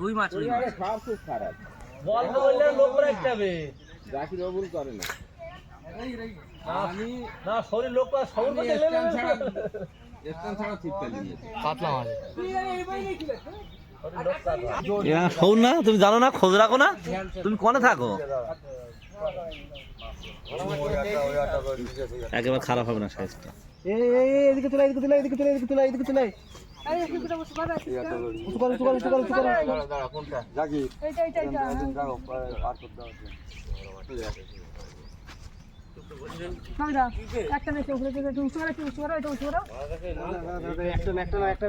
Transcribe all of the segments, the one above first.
রুই মাছ রুই মাছ। সব খুব খারাপ। বলতে বললে লোক রাখতে জাকির বাবুল করে না। আমি শরীর লোক মাছ। হয়। শোন না তুমি জানো না খোঁজ রাখো না। তুমি কনে থাকো? একেবারে খারাপ হবে না সাইজটা। এদিকে চলে এদিকে চলে এদিকে চলে এদিকে চলে এদিকে চলে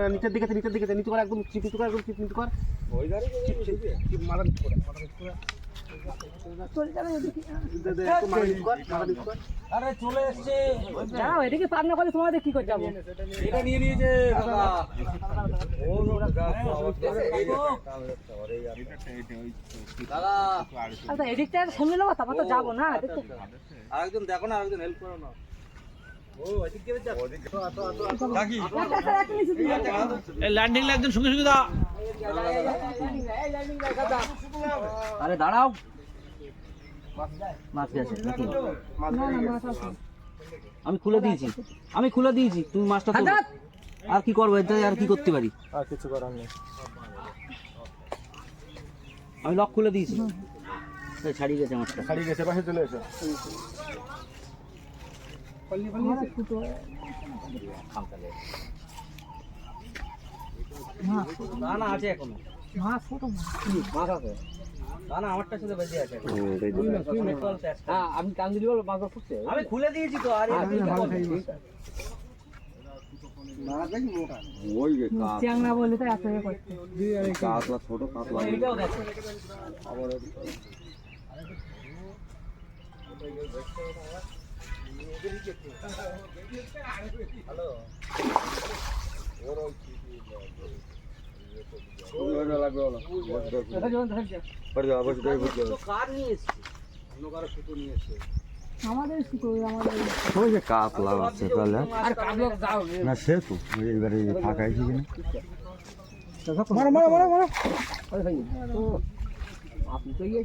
নিচের দিকে নিচের দিকে নিচু করে একদম চিপ নিচু করে একদম চিপ নিচু কর মাথা নিচু করে, মাথা নিচু করে। আরে চলে এসছে। যাও পার না করলে তোমাদের কি করে যাব এটা নিয়ে নিয়েছে দাদা। দাদা আচ্ছা এদিকটা সামনে নেব তারপর তো যাব না আরেকজন দেখো না আরেকজন হেল্প করো না। ল্যান্ডিং একজন সঙ্গে সঙ্গে দাও। আরে দাঁড়াও। মাছ গেছে নাকি? না না মাছ আছে আমি খুলে দিয়েছি। আমি খুলে দিয়েছি তুমি মাছটা। আর কি করব এতে আর কি করতে পারি? আর কিছু করার নেই। আমি লক খুলে দিয়েছি। ছাড়িয়ে গেছে মাছটা ছাড়িয়ে গেছে পাশে চলে এসো। না না আছে এখনও। মাছ ছোট। মাছ আছে। না না আমারটা সাথে বেঁচে আছে। হ্যাঁ আমি কান্দি বল মাছ ফুটছে আমি খুলে দিয়েছি তো আর ওই যে চ্যাংরা বলে তো এত করছে কাতলা। ছোট কাতলা। সে তো এবারে ফাঁকা আপনি তো ইয়ে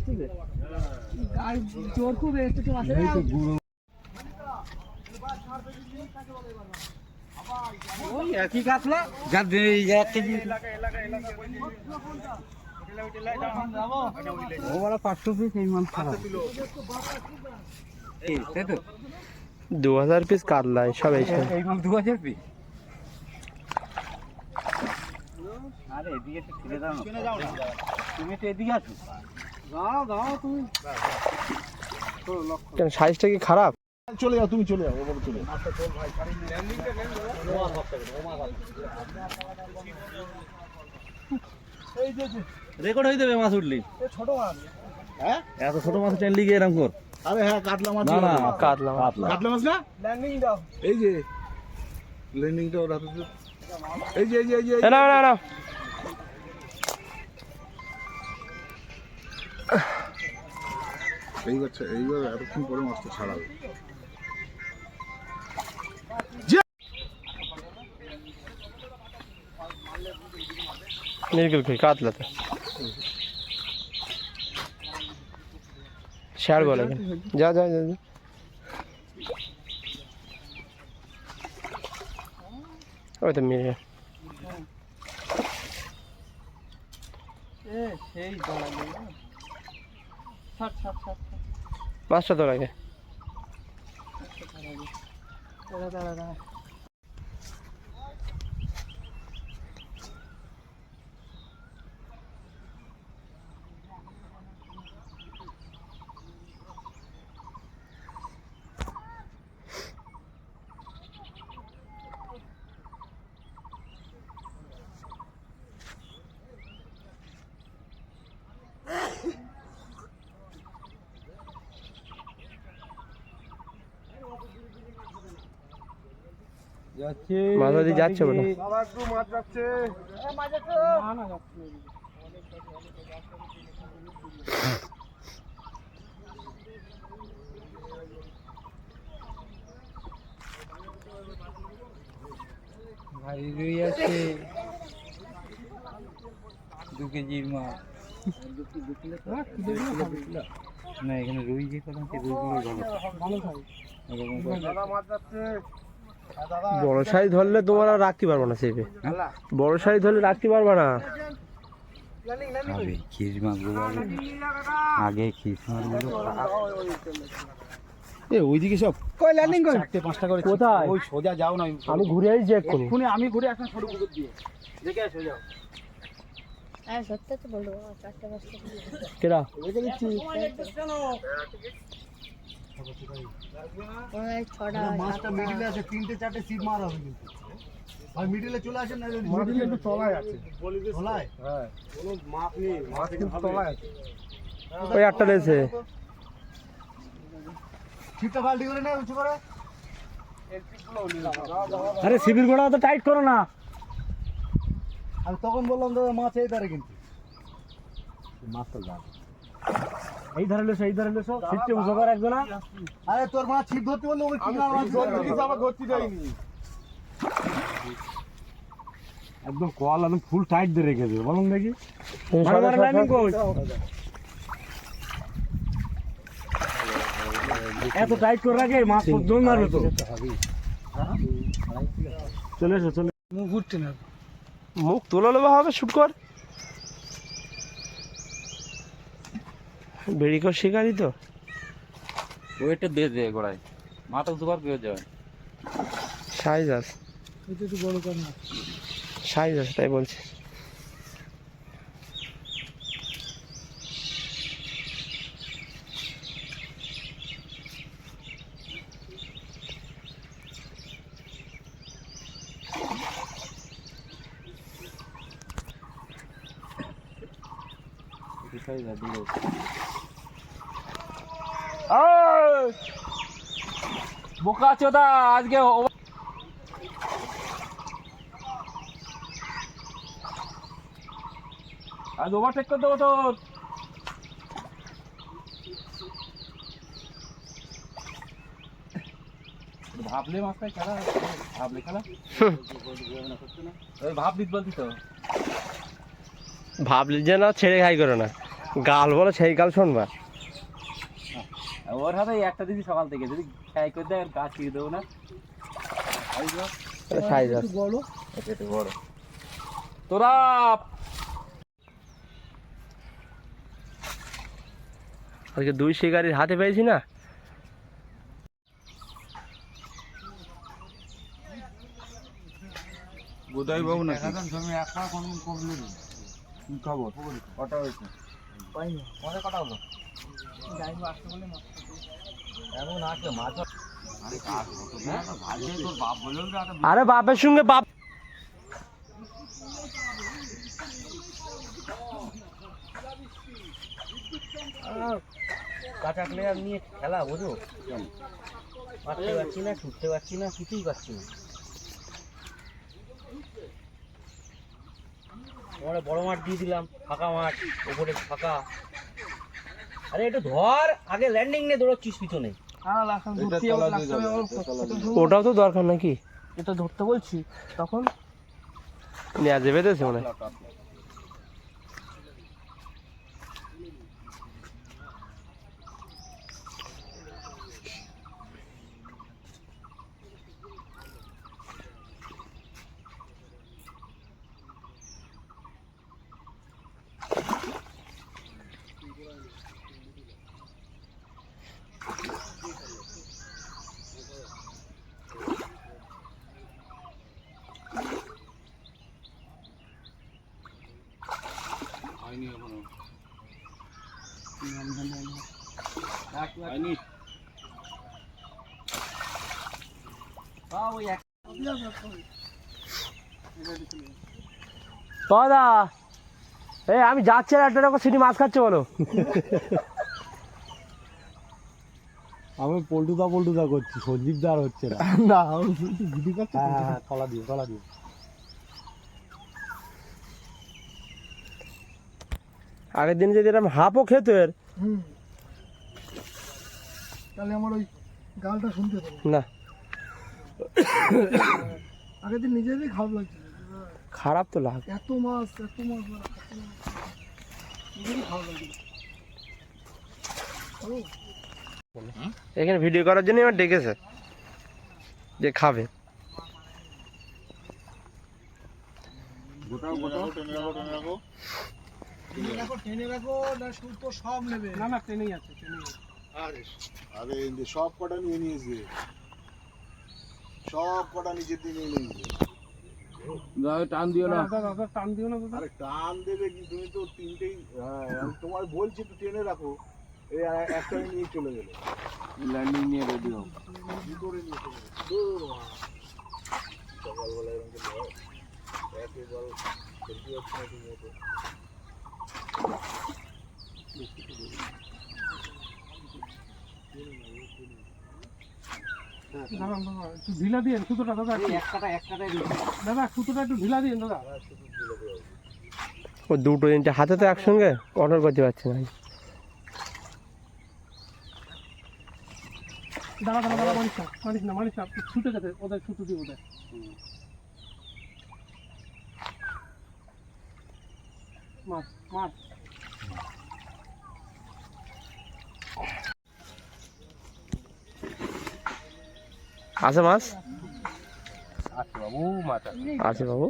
ওই একই কাতলা এক কেজি। পাঁচশো পিস এই মাল খারাপ দু হাজার পিস কাতলা সব এই এই মাল দু হাজার পিস? আরে এদিকে তো ফিরে দাও তুমি তো এদিকে আছো দাও দাও তুমি। সাইজটা কি খারাপ? চলে যাও তুমি চলে যাও ওপরে চলে রেকর্ড হয়ে যাবে মাছ উঠলি। ছোট মাছ। হ্যাঁ? এত ছোট মাছ টেনলি গিয়ে এরকম কর। আরে হ্যাঁ কাতলা মাছ না না। কাতলা কাতলা। মাছ না? ল্যান্ডিং দাও। এই যে ল্যান্ডিংটা ওর হাতে এই যে এই যে এই যে না না না এইবার এইবার এতক্ষণ পরে মাছটা ছাড়াবে। নির্গুল কই কাতলাতে শেয়ার বলে যা যা যা যা। ওই তো মেরে সেই দাঁড়ালে ছাড় ছাড় ছাড় মাছটা তো লাগে মাছ দিয়ে যাচ্ছে রুই আছে দু কেজির মাছ। না এখানে রুই যে কথা সে রুইগুলো ভালো। ভালো করে বড় সাইজ ধরলে তোমার আর রাখতে পারব না সেপে দাদা বড় সাইজ ধরলে রাখতে পারবে না। খিস মাছগুলো আগে। আগে খিস মাছগুলো এ ওইদিকে সব। কই ল্যান্ডিং কই? চারটে পাঁচটা করে কোথায়? ওই সোজা যাও না। আমি ঘুরে আসছি এক্ষুনি এক্ষুনি আমি ঘুরে আসলাম সরু পুকুর দিয়ে। দেখে আসো যাও। হ্যাঁ সত্যি তো বলব চারটে পাঁচটা। কেরা? দিচ্ছি মাছটা মিডিলে আছে তিনটে চারটে সিট মার হবে কিন্তু। ভাই মিডিলে চলে আসেন না মিডিলে একটু তলায় আছে। তলায়? হ্যাঁ। কোনো মাপ নেই মাছ কিন্তু তলায় আছে। ওই একটা রয়েছে। ছিপটা বালতি করে নেয় উঁচু করে। আরে শিবির গোড়া তো টাইট করো না। আমি তখন বললাম দাদা মাছ এই ধারে কিন্তু। মাছটা যা এই ধারে লেসো এই ধারে লেসো ছিটকে উঁচু কর একজনা। আরে তোর মাছ ছিপ ধরতে বললে ওকে কি ধরতে ধরতে যায়নি। একদম কল একদম ফুল টাইট দিয়ে রেখেছে বলুন দেখি? এত টাইট করে রাখে মাছ মারবে তো। চলে এসো চলে। মুখ ঘুরছে না। মুখ তোলা নেওয়া হবে শুট কর। বেড়ি কর শিকারি তো? ওইটা দিয়ে দে গোড়ায়। মাথা উঁচু কর পেয়ে যাবে। সাইজ আছে। একটু বড় কর না সাইজ আছে তাই বলছি বোকা চোদা আজকে আজ ওভারটেক করে দেবো তোর ভাবলে মাছটা খেলা ভাবলে খেলা? ওই ভাবলিস বলতি তো। ভাবলি যে না ছেড়ে খাই করে না। গাল বলো সেই গাল শোনবা। ওর হাতে একটা দিবি সকাল থেকে। যদি খাই করে দেয় গাছ ছিঁড়ে দেবো না। সাইজ আছে। বড় একটু বড় তোরা আজকে দুই শিকারির হাতে পেয়েছি না? বাবু না জমি এক পা কোন কমলে কি খবর? কটা হয়েছে? পাইনি কটা হলো তোর বাপ বললেও তো একটা আরে বাপের সঙ্গে বাপ কাঁচা প্লেয়ার নিয়ে খেলা বোঝো? মারতে পারছি না ছুটতে পারছি না কিছুই পারছি না। তোমার বড় মাঠ দিয়ে দিলাম ফাঁকা মাঠ ওপরে ফাঁকা। আরে একটু ধর আগে ল্যান্ডিং নিয়ে দৌড়চ্ছিস পিছনে। ওটাও তো দরকার নাকি? এটা ধরতে বলছি তখন নেওয়া যাবে তো মনে হয়। হয়নি এখনও হয়নি ওই এক দাদা এই আমি যাচ্ছি আর একটা রকম সিটি মাছ খাচ্ছে বলো। আমি পল্টুদা পল্টুদা করছি সঞ্জীব দা আর হচ্ছে না। না ভিডিও করছি। হ্যাঁ কলা দিয়ে কলা দিয়ে আগের দিন যদি এরকম হাফও খেত এর তাহলে আমার ওই গালটা শুনতে পাবো না। আগের দিন নিজেরই খারাপ লাগছে খারাপ তো লাগ এত মাছ এত মাছ নিজেরই ভালো লাগে এখানে ভিডিও করার জন্য আমার ডেকেছে যে খাবে। টেনে রাখো না সুর সব নেবে। না না টেনেই আছে টেনেই আছে। আরে। আরে এই যে সব কটা নিয়ে নিয়েছে। সব কটা নিজের দিয়ে নিয়ে নিয়েছে। টান দিও না। দাদা দাদা টান দিও না আরে টান দেবে কি? তুমি তো তিনটেই হ্যাঁ আমি তোমার বলছি একটু টেনে রাখো। এই একটা নিয়ে চলে গেলে। ল্যান্ডিং নিয়ে রেডি হোক কি করে নিয়ে চলে। সকালবেলা এরকম করে হয়? একেবারে খেলতে যাচ্ছে না ঠিক মতো দাদা দাদা একটু ঢিলা দিয়ে সুতোটা দাদা দাদা সুতোটা একটু ঢিলা দিয়ে দাদা। ও দুটো তিনটে হাতে তো একসঙ্গে অর্ডার করতে পারছি না। দাদা দাদা দাদা মানিস না মানিস না মানিস না ছুটে গেছে ওদের ছুটু দিয়ে ওদের। মাছ মাছ। আছে মাছ? আচ্ছা বাবু মাথা আছে। বাবু।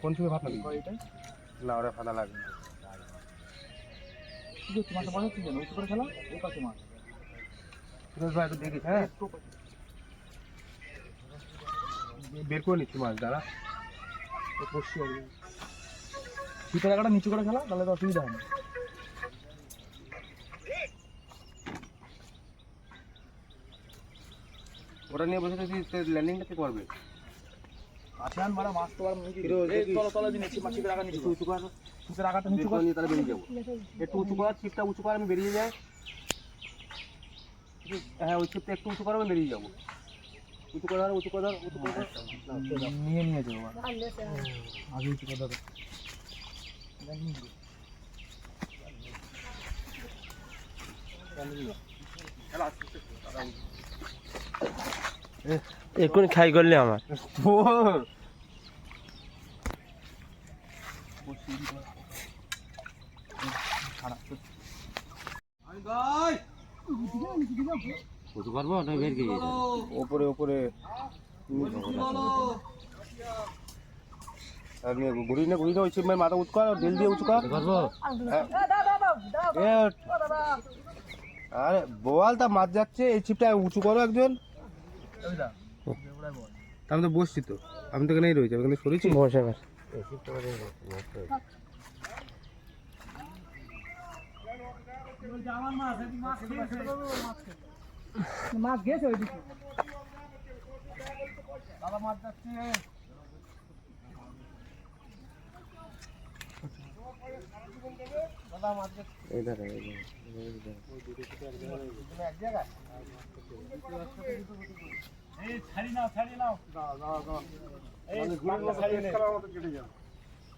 কোন ভাত না ওরা ফাঁদা লাগবে হ্যাঁ? বের করে নিচ্ছি মাছ দাঁড়া। শীতের জায়গাটা নিচু করে খেলা তাহলে তো অসুবিধা হবে ওটা নিয়ে বসে থাকি ল্যান্ডিংটা কে করবে? আসান মারা মাছ তো আর তলা তলা দিয়ে নিচে মাছিকে রাখা নিচু উঁচু কর শীতের আগাটা নিচু কর। নিয়ে তাহলে বেরিয়ে যাব। একটু উঁচু কর ছিপটা উঁচু কর আমি বেরিয়ে যাই। হ্যাঁ ওই ছিপটা একটু উঁচু কর আমি বেরিয়ে যাব। উঁচু করে ধর উঁচু করে ধর উঁচু করে ধর। নিয়ে নিয়ে যাব ভালো আছে আগে উঁচু করে ধরো। এক্ষুনি খাই করলে আমার উঁচু করব না বের গিয়ে ওপরে ওপরে আর নিয়ে ঘুরি না ঘুরি না ওই ছিপের মাথা উঁচু কর ঢিল দিয়ে উঁচু কর। আরে বোয়াল তা মাছ যাচ্ছে এই ছিপটা উঁচু করো একজন। আমি তো বসছি তো আমি তো এখানেই রয়েছি আমি এখানে সরেছি। বসে গেছে মাছ গেছে ওইদিকে। এই ধরে এই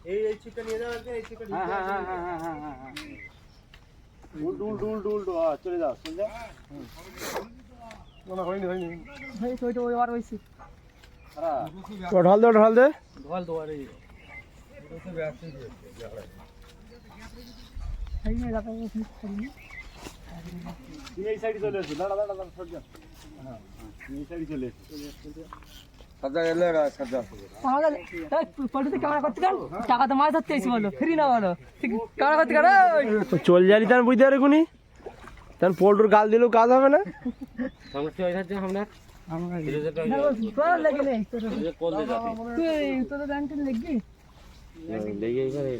এই এই ছিপটা নিয়ে যাও এই ছিপটা হ্যাঁ হ্যাঁ হ্যাঁ হ্যাঁ হ্যাঁ হ্যাঁ হ্যাঁ ডুল ডুল ডুল ডুল ডুল হ্যাঁ, চলে যাও চলে যাও। হয়েছে ওইটা ওই আর হয়েছে ঢাল দে ঢাল দে। ঢল এই নিয়ে দাদা ও ফিনিশ করিনি তুমি এই সাইডে চলে এসো দাঁড়া দাঁড়া দাঁড়া সর যাও হ্যাঁ এই সাইডে চলে এসো সাজা এলে সাজা আমাদের পল্টুতে ক্যামেরা করতে কেন টাকা তো মাছ ধরতে এসে বলো ফ্রি না বলো ক্যামেরা করতে তো চল যালি তার বুঝতে পারে কোনি? তখন পোল্টুর গাল দিলেও কাজ হবে না? সমস্যা হয়ে যাচ্ছে আপনার তোর লেগে তোর তুই তোর ব্যাংকে লিখবি লেগে এবারে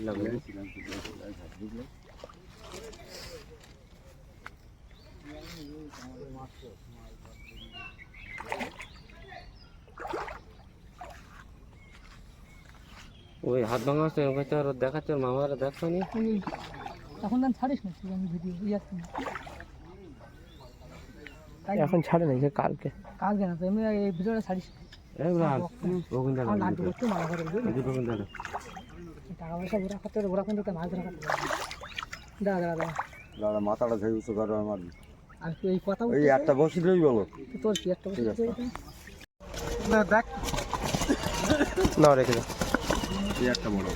ওই হাত ভাঙা হচ্ছে ওকে তো আর দেখাচ্ছে ওর মামারা দেখছ নি। এখন তো ছাড়িস না তুই আমি ভিডিও ইয়ে আসছি এখন ছাড়ে নাই কালকে। কাজ কেন তো এমনি এই ভিডিওটা ছাড়িস এই ব্রাল ওখান আমার লাড্ডু থেকে করতে করে বুঝলি? ওখান থেকে টাকা পয়সা ঘোরা খাতে ঘোরা কিন্তু মাছ ধরা খাতে দাদা দাদা দাদা দাদা মাথাটা সেই উঁচু করো আমার আর এই কথা ওই একটা বসি দিলেই বলো। তোর কি একটা ঠিক আছে। না দেখ। না রেখে দাও। এই একটা বড়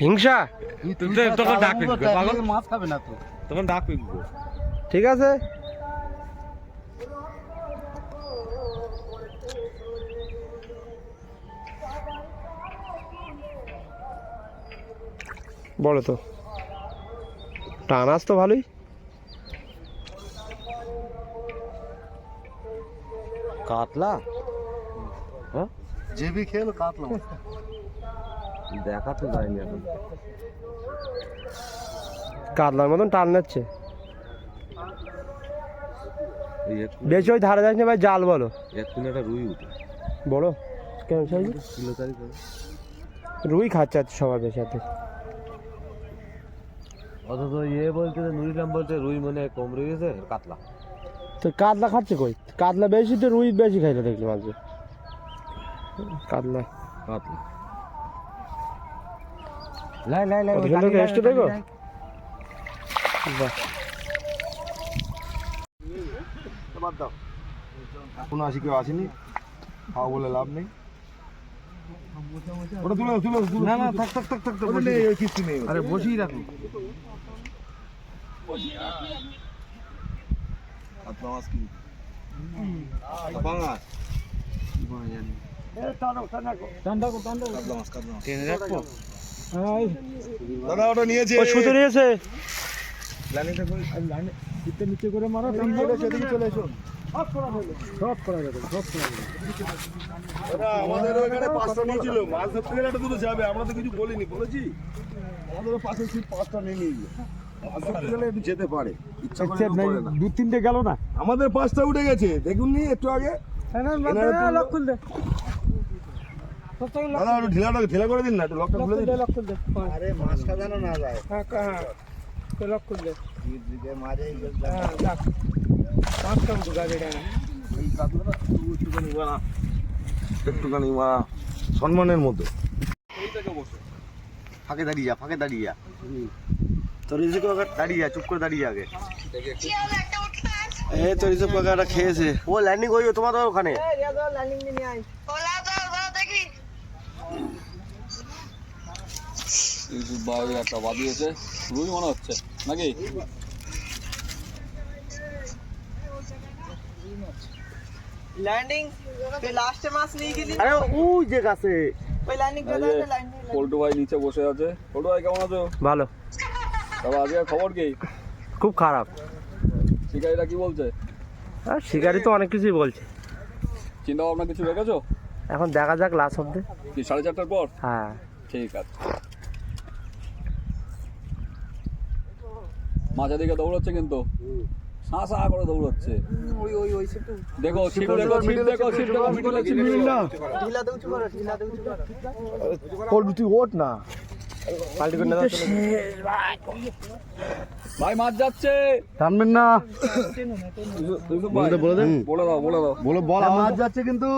হিংসা? তখন ডাক পাগল। মাছ খাবে না তো। তখন ডাক ঠিক আছে। বলো তো। টান আস তো ভালোই। কাতলা? জেবি খেল কাটলাম দেখা তো যায়নি এখন। কাতলার মতন টান নিচ্ছে। বেশি ওই ধারে যাস না ভাই জাল বলো। এক্ষুনি একটা রুই উঠে। বড় কেমন সাইজ? কিলো চারি রুই খাচ্ছে সবার বেশি হাতে। অথচ ইয়ে বলতে নুরিলাম বলতে রুই মনে হয় কম রয়েছে কাতলা। তো কাতলা খাচ্ছে কই? কাতলা বেশি তো রুই বেশি খাইলে দেখলাম আজকে কাতলা। কাতলা। লাই লাই লাই এসছে দেখো? বাহ। বাদ দাও। কোনো আসি কেউ আসেনি। খাওয়া বলে লাভ নেই। ওটা তুলে তুলে তুলে না না থাক থাক থাক থাক থাক নেই ওই কিস্তি নেই আরে বসিয়ে রাখো। দাদা ওটা নিয়েছে সুতো নিয়েছে লাইনটা করে লাইনে চিত্তে নিচে করে মারো চলে এসো এদিকে চলে এসো সব করা যাবে সব করা যাবে আমাদের ওখানে পাঁচটা নিয়েছিল মাছ ধরতে গেলে একটা দুটো যাবে আমরা তো কিছু বলিনি বলেছি আমাদের পাশে পাঁচটা নিয়ে নিয়ে যেতে পারে। দু তিনটে গেল না। আমাদের পাঁচটা উঠে গেছে দেখুন নি একটু আগে। দাদা একটু ঢিলাটা ঢিলা করে দিন না একটু লকটা খুলে দিন। আরে সাজানো না যায়। এই কাতলাটা একটুখানি মারা। একটুখানি মারা সম্মানের মতো ফাঁকে দাঁড়িয়ে যা ফাঁকে দাঁড়িয়ে যা। দাঁড়িয়ে যা চুপ করে দাঁড়িয়ে আগে। এই রিজিক কাকাটা খেয়েছে। ও ল্যান্ডিং হয়ে তোমাদের ওখানে। একটা বাদিয়েছে রুই মনে হচ্ছে নাকি? ল্যান্ডিং তুই লাস্টে মাছ নিয়ে গেলি? আরে ওই যে গাছে। ওই ল্যান্ডিং পল্টু ভাই নিচে বসে আছে। পল্টু ভাই কেমন আছো? ভালো। তবে আজকে খবর কি? খুব খারাপ। শিকারীরা কি বলছে? আর শিকারি তো অনেক কিছুই বলছে। চিন্তা ভাবনা কিছু রেখেছো? এখন দেখা যাক লাস্ট অব্দি কি সাড়ে চারটার পর? হ্যাঁ। ঠিক আছে। মাঝের দিকে দৌড়চ্ছে কিন্তু। সা সা করে দৌড়চ্ছে। ওই ওই ওই সেটু দেখো ছিপ দেখো ছিপ দেখো দেখো। ঢিলা ঢিলা তুই ওঠ না। পাল্টি করে নেওয়া ভাই মাছ যাচ্ছে। টানবেন না। বলে দেন বলে দাও বলে দাও। বলো বল আওয়াজ যাচ্ছে কিন্তু।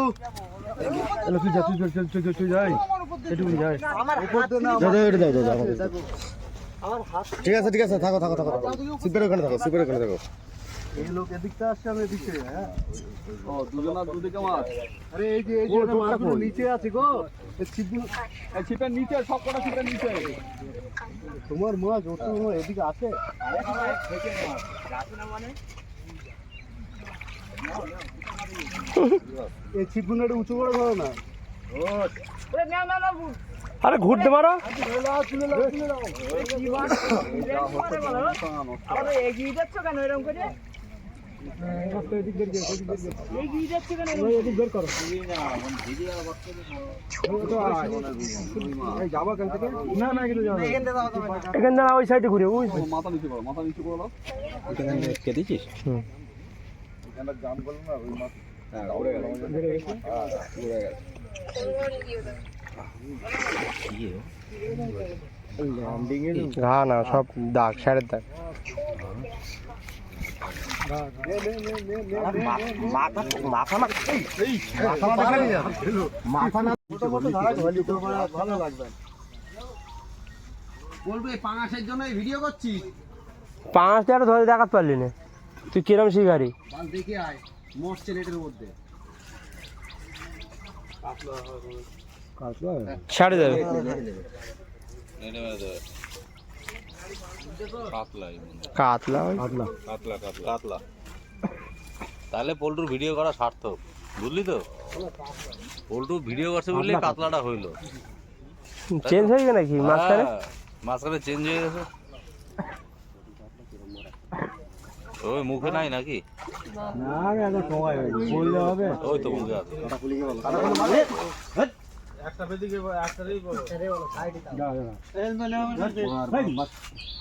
এলো তুই যা তুই যা তুই তুই তুই যাই এটুকুনি যাই দাদা এটা দাও দাদা ঠিক আছে ঠিক আছে থাকো থাকো থাকো থাকো। সিপের ওখানে থাকো সিপের ওখানে থাকো। এই লোক এদিকটা আসছে আমি এদিকে হ্যাঁ ও দুজনা দুদিকে মাছ আরে এই যে এই যে মাছগুলো নিচে আছে গো এই ছিপগুলো এই ছিপের নিচে সব কটা ছিপের নিচে তোমার মাছ মনে হয় এদিকে আছে এই ছিপগুলো একটু উঁচু করে ধরো না আরে ঘুরতে পারো এগিয়ে যাচ্ছ কেন এরকম করে এগিয়ে যাচ্ছ কেন যাব ওই সাইডে ঘুরে মাথা মাথা না ঘা না সব দাগ স্যারের দাগ। একটা ধরে দেখাতে পারলি না তুই কিরম শিকারি মধ্যে ছাড়ে যাবে কাতলাই কাতলা কাতলা। কাতলা কাতলা। তাহলে পোল্টুর ভিডিও করা সার্থক বুঝলি তো? পোল্টু ভিডিও করছে বললে কাতলাটা হইল। চেঞ্জ হয়ে গেছে নাকি? মাঝখানে? হ্যাঁ, মাঝখানে চেঞ্জ হয়ে গেছে। ওই মুখে নাই নাকি? ঠোঙায় বললে হবে ওই তো মুখে আছে। বলে। না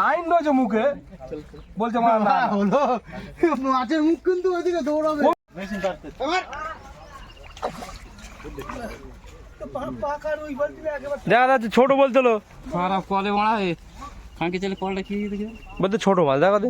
লাইন রয়েছে মুখে। বলছে না হলো। মাছের মুখ কিন্তু ওইদিকে দৌড়াবে। দেখা যাচ্ছে ছোট বলছিল খারাপ কলে মারা চলে কলটা খেয়ে দেখে বলতে ছোট মাছ দেখা দে।